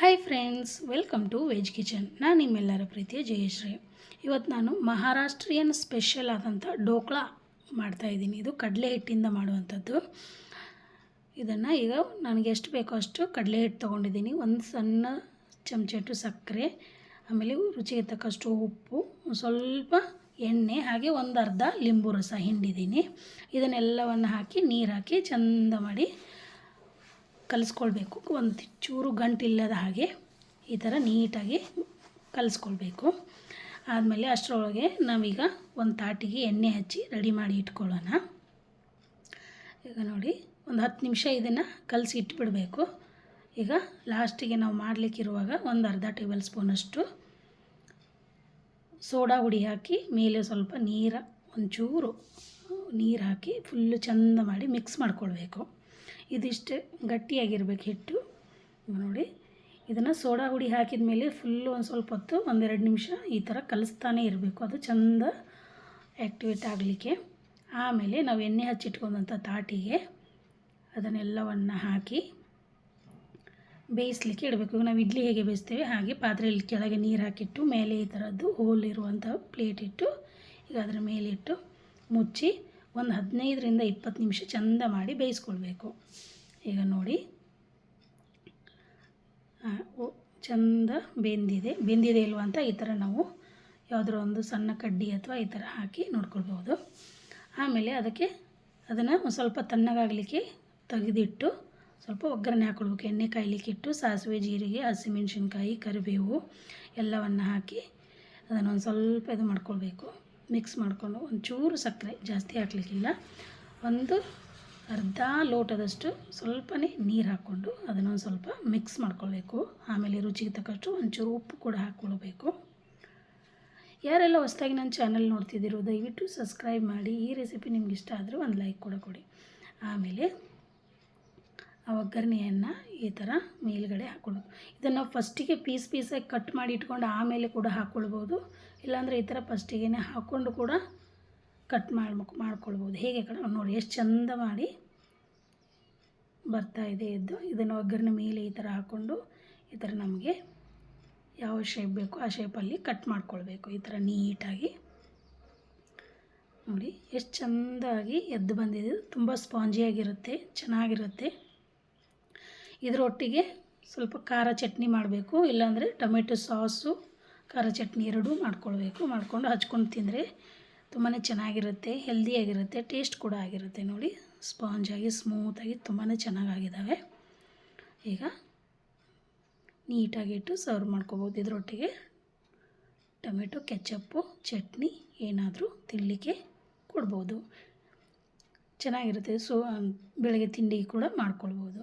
Hi friends welcome to veg kitchen ನಾನು ನಿಮ್ಮೆಲ್ಲರ ಪ್ರೀತಿಯ ಜಯಶ್ರೀ. ಇವತ್ತು ನಾನು ಮಹಾರಾಷ್ಟ್ರೀಯನ್ ಸ್ಪೆಷಲ್ ಆದಂಥ ಡೋಕ್ಲಾ ಮಾಡ್ತಾಯಿದ್ದೀನಿ ಇದು ಕಡಲೆ ಹಿಟ್ಟಿಂದ ಮಾಡುವಂಥದ್ದು. ಇದನ್ನು ಈಗ ನನಗೆ ಎಷ್ಟು ಬೇಕೋ ಅಷ್ಟು ಕಡಲೆ ಹಿಟ್ಟು ತೊಗೊಂಡಿದ್ದೀನಿ. ಒಂದು ಸಣ್ಣ ಚಮಚಟ್ಟು ಸಕ್ಕರೆ, ಆಮೇಲೆ ರುಚಿಗೆ ತಕ್ಕಷ್ಟು ಉಪ್ಪು, ಸ್ವಲ್ಪ ಎಣ್ಣೆ, ಹಾಗೆ ಒಂದು ಅರ್ಧ ಲಿಂಬು ರಸ ಹಿಂಡಿದ್ದೀನಿ. ಇದನ್ನೆಲ್ಲವನ್ನು ಹಾಕಿ ನೀರು ಹಾಕಿ ಚಂದ ಮಾಡಿ ಕಲಿಸ್ಕೊಳ್ಬೇಕು. ಒಂದು ಚೂರು ಗಂಟಿಲ್ಲದ ಹಾಗೆ ಈ ಥರ ನೀಟಾಗಿ ಕಲಿಸ್ಕೊಳ್ಬೇಕು. ಆದಮೇಲೆ ಅಷ್ಟರೊಳಗೆ ನಾವೀಗ ಒಂದು ತಾಟಿಗೆ ಎಣ್ಣೆ ಹಚ್ಚಿ ರೆಡಿ ಮಾಡಿ ಇಟ್ಕೊಳ್ಳೋಣ. ಈಗ ನೋಡಿ, ಒಂದು ಹತ್ತು ನಿಮಿಷ ಇದನ್ನು ಕಲಸಿ ಇಟ್ಬಿಡಬೇಕು. ಈಗ ಲಾಸ್ಟಿಗೆ ನಾವು ಮಾಡಲಿಕ್ಕಿರುವಾಗ ಒಂದು ಅರ್ಧ ಟೇಬಲ್ ಸ್ಪೂನಷ್ಟು ಸೋಡಾ ಹುಡಿ ಹಾಕಿ, ಮೇಲೆ ಸ್ವಲ್ಪ ನೀರು, ಒಂಚೂರು ನೀರು ಹಾಕಿ, ಫುಲ್ಲು ಚಂದ ಮಾಡಿ ಮಿಕ್ಸ್ ಮಾಡ್ಕೊಳ್ಬೇಕು. ಇದಿಷ್ಟು ಗಟ್ಟಿಯಾಗಿರ್ಬೇಕು ಹಿಟ್ಟು. ನೋಡಿ. ಇದನ್ನು ಸೋಡಾ ಹುಡಿ ಹಾಕಿದ ಮೇಲೆ ಫುಲ್ಲು ಒಂದು ಸ್ವಲ್ಪ ಹೊತ್ತು ಒಂದೆರಡು ನಿಮಿಷ ಈ ಥರ ಕಲಿಸ್ತಾನೆ ಇರಬೇಕು. ಅದು ಚಂದ ಆ್ಯಕ್ಟಿವೇಟ್ ಆಗಲಿಕ್ಕೆ. ಆಮೇಲೆ ನಾವು ಎಣ್ಣೆ ಹಚ್ಚಿಟ್ಕೊಂಡಂಥ ತಾಟಿಗೆ ಅದನ್ನೆಲ್ಲವನ್ನು ಹಾಕಿ ಬೇಯಿಸ್ಲಿಕ್ಕೆ ಇಡಬೇಕು. ನಾವು ಇಡ್ಲಿ ಹೇಗೆ ಬೇಯಿಸ್ತೇವೆ? ಹಾಗೆ ಪಾತ್ರೆಯಲ್ಲಿ ಕೆಳಗೆ ನೀರು ಹಾಕಿಟ್ಟು, ಮೇಲೆ ಈ ಥರದ್ದು ಹೋಲ್ ಇರುವಂಥ ಪ್ಲೇಟ್ ಇಟ್ಟು, ಈಗ ಅದರ ಮೇಲಿಟ್ಟು ಮುಚ್ಚಿ ಒಂದು ಹದಿನೈದರಿಂದ ಇಪ್ಪತ್ತು ನಿಮಿಷ ಚಂದ ಮಾಡಿ ಬೇಯಿಸ್ಕೊಳ್ಬೇಕು. ಈಗ ನೋಡಿ. ಚಂದ ಬೆಂದಿದೆ. ಬೆಂದಿದೆ ಇಲ್ವಾ ಅಂತ ಈ ಥರ ನಾವು ಯಾವುದರ ಒಂದು ಸಣ್ಣ ಕಡ್ಡಿ ಅಥವಾ ಈ ಥರ ಹಾಕಿ ನೋಡ್ಕೊಳ್ಬೋದು. ಆಮೇಲೆ ಅದಕ್ಕೆ ಅದನ್ನು ಸ್ವಲ್ಪ ತಣ್ಣಗಾಗಲಿಕ್ಕೆ ತೆಗೆದಿಟ್ಟು ಸ್ವಲ್ಪ ಒಗ್ಗರಣೆ ಹಾಕ್ಕೊಳ್ಬೇಕು ಎಣ್ಣೆ ಕಾಯ್ಲಿಕ್ಕಿಟ್ಟು ಸಾಸಿವೆ, ಜೀರಿಗೆ ಹಸಿಮೆಣ್ಸಿನ್ಕಾಯಿ ಕರಿಬೇವು ಎಲ್ಲವನ್ನು ಹಾಕಿ ಅದನ್ನು ಒಂದು ಸ್ವಲ್ಪ ಇದು ಮಾಡ್ಕೊಳ್ಬೇಕು. ಮಿಕ್ಸ್ ಮಾಡಿಕೊಂಡು ಒಂಚೂರು ಸಕ್ಕರೆ ಜಾಸ್ತಿ ಹಾಕಲಿಕ್ಕಿಲ್ಲ. ಒಂದು ಅರ್ಧ ಲೋಟದಷ್ಟು ಸ್ವಲ್ಪನೇ ನೀರು ಹಾಕ್ಕೊಂಡು ಅದನ್ನೊಂದು ಸ್ವಲ್ಪ ಮಿಕ್ಸ್ ಮಾಡ್ಕೊಳ್ಬೇಕು. ಆಮೇಲೆ ರುಚಿಗೆ ತಕ್ಕಷ್ಟು ಒಂಚೂರು ಉಪ್ಪು ಕೂಡ ಹಾಕ್ಕೊಳ್ಬೇಕು. ಯಾರೆಲ್ಲ ಹೊಸ್ದಾಗಿ ನನ್ನ ಚಾನಲ್ ನೋಡ್ತಿದ್ದೀರೋ ದಯವಿಟ್ಟು ಸಬ್ಸ್ಕ್ರೈಬ್ ಮಾಡಿ. ಈ ರೆಸಿಪಿ ನಿಮ್ಗೆ ಇಷ್ಟ ಆದರೆ ಒಂದು ಲೈಕ್ ಕೂಡ ಕೊಡಿ. ಆಮೇಲೆ ಆ ಒಗ್ಗರಣೆಯನ್ನು ಈ ಥರ ಮೇಲುಗಡೆ ಹಾಕ್ಕೊಳ್ಳೋದು ಇದನ್ನು ಫಸ್ಟಿಗೆ ಪೀಸ್ ಪೀಸಾಗಿ ಕಟ್ ಮಾಡಿ ಇಟ್ಕೊಂಡು ಆಮೇಲೆ ಕೂಡ ಹಾಕ್ಕೊಳ್ಬೋದು ಇಲ್ಲಾಂದರೆ ಈ ಥರ ಫಸ್ಟಿಗೆ ಹಾಕ್ಕೊಂಡು ಕೂಡ ಕಟ್ ಮಾಡಿ ಮಾಡ್ಕೊಳ್ಬೋದು. ಹೇಗೆ ಕಡೆ ನೋಡಿ ಎಷ್ಟು ಚಂದ ಮಾಡಿ ಬರ್ತಾ ಇದೆ ಎದ್ದು. ಇದನ್ನು ಒಗ್ಗರಣೆ ಮೇಲೆ ಈ ಥರ ಹಾಕ್ಕೊಂಡು ಈ ಥರ ನಮಗೆ ಯಾವ ಶೇಪ್ ಬೇಕು ಆ ಶೇಪಲ್ಲಿ ಕಟ್ ಮಾಡ್ಕೊಳ್ಬೇಕು. ಈ ಥರ ನೀಟಾಗಿ. ನೋಡಿ ಎಷ್ಟು ಚೆಂದಾಗಿ ಎದ್ದು ಬಂದಿದೆ. ತುಂಬ ಸ್ಪಾಂಜಿಯಾಗಿರುತ್ತೆ, ಚೆನ್ನಾಗಿರುತ್ತೆ. ಇದರೊಟ್ಟಿಗೆ ಸ್ವಲ್ಪ ಖಾರ ಚಟ್ನಿ ಮಾಡಬೇಕು, ಇಲ್ಲಾಂದರೆ ಟೊಮೆಟೊ ಸಾಸು, ಖಾರ ಚಟ್ನಿ ಎರಡೂ ಮಾಡ್ಕೊಳ್ಬೇಕು. ಮಾಡ್ಕೊಂಡು ಹಚ್ಕೊಂಡು ತಿಂದರೆ ತುಂಬಾ ಚೆನ್ನಾಗಿರುತ್ತೆ ಹೆಲ್ದಿಯಾಗಿರುತ್ತೆ ಟೇಸ್ಟ್ ಕೂಡ ಆಗಿರುತ್ತೆ ನೋಡಿ. ಸ್ಪಾಂಜಾಗಿ ಸ್ಮೂತಾಗಿ ತುಂಬಾ ಚೆನ್ನಾಗಾಗಿದ್ದಾವೆ ಈಗ ನೀಟಾಗಿ ಇಟ್ಟು ಸರ್ವ್ ಮಾಡ್ಕೋಬೋದು. ಇದರೊಟ್ಟಿಗೆ ಟೊಮೆಟೊ ಕೆಚಪ್ಪು ಚಟ್ನಿ ಏನಾದರೂ ತಿನ್ನಲಿಕ್ಕೆ ಕೊಡ್ಬೋದು. ಚೆನ್ನಾಗಿರುತ್ತೆ. ಸೊ ಬೆಳಗ್ಗೆ ತಿಂಡಿ ಕೂಡ ಮಾಡ್ಕೊಳ್ಬೋದು.